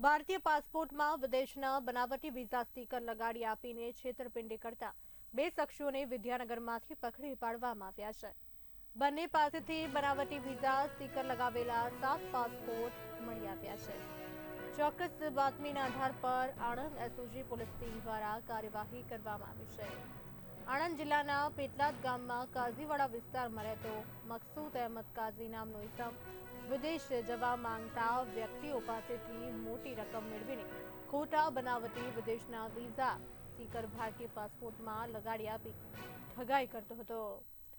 ભારતીય પાસપોર્ટમાં વિદેશના બનાવટી વિઝા સ્ટીકર લગાડી આપીને છેતરપિંડી કરતા બે શખ્સોને વિદ્યાનગરમાંથી પકડી પાડવામાં આવ્યા છે. બંને પાસેથી બનાવટી વિઝા સ્ટીકર લગાવેલા સાત પાસપોર્ટ મળી આવ્યા છે. ચોક્કસ બાતમીના આધાર પર આણંદ એસઓજી પોલીસ ટીમ દ્વારા કાર્યવાહી કરવામાં આવી છે. આણંદ જિલ્લાના પેટલાદ ગામમાં કાઝીવાડા વિસ્તારમાં રહેતો મકસૂદ અહેમદ કાઝી નામનો ઇસમ વિદેશ જવા માંગતા વ્યક્તિઓ પાસેથી મોટી રકમ મેળવીને ખોટા બનાવટી વિદેશના વિઝા સીકર ભારતીય પાસપોર્ટમાં લગાડી આપી ઠગાઈ કરતો હતો.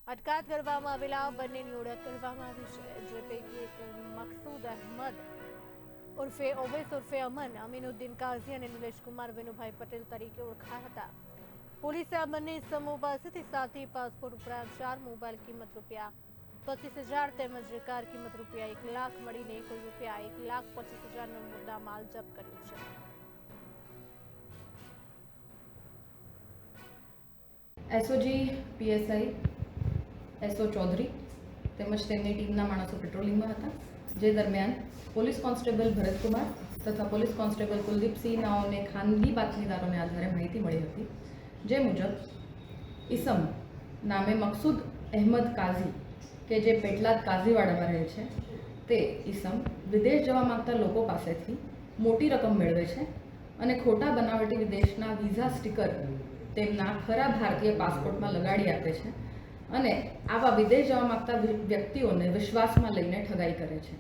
અટકાયત કરવામાં આવેલા બંનેની ઓળખ કરવામાં આવી છે. જે પૈકી એક મકસૂદ અહેમદ ઉર્ફે ઓવેસ ઉર્ફે અમન, અમીનુદ્દીન કાઝી અને નિલેશ કુમાર વિનુભાઈ પટેલ તરીકે ઓળખાયા હતા. પોલીસે આ બંને સમૂહ પાસેથી સાથી પાસપોર્ટ ઉપરાંત ચાર મોબાઈલ કિંમત રૂપિયા, પચીસ હજાર તેમજ કાર કિંમત રૂપિયા એક લાખ મળીને કુલ રૂપિયા એક લાખ પચીસ હજારનો મુદ્દા માલ જપ્ત કર્યો છે. એસઓજી પીએસઆઈ એસઓ ચૌધરી તેમજ તેમની ટીમના માણસો પેટ્રોલિંગમાં હતા. જે દરમિયાન પોલીસ કોન્સ્ટેબલ ભરતકુમાર તથા પોલીસ કોન્સ્ટેબલ કુલદીપસિંહ નાઓને ખાનગી બાતમીદારોને આધારે માહિતી મળી હતી. જે મુજબ ઈસમ નામે મકસૂદ અહેમદ કાઝી કે જે પેટલાદ કાઝીવાડામાં રહે છે, તે ઈસમ વિદેશ જવા માંગતા લોકો પાસેથી મોટી રકમ મેળવે છે અને ખોટા બનાવટી વિદેશના વિઝા સ્ટીકર તેમના ખરા ભારતીય પાસપોર્ટમાં લગાડી આપે છે અને આવા વિદેશ જવા માંગતા વ્યક્તિઓને વિશ્વાસમાં લઈને ઠગાઈ કરે છે.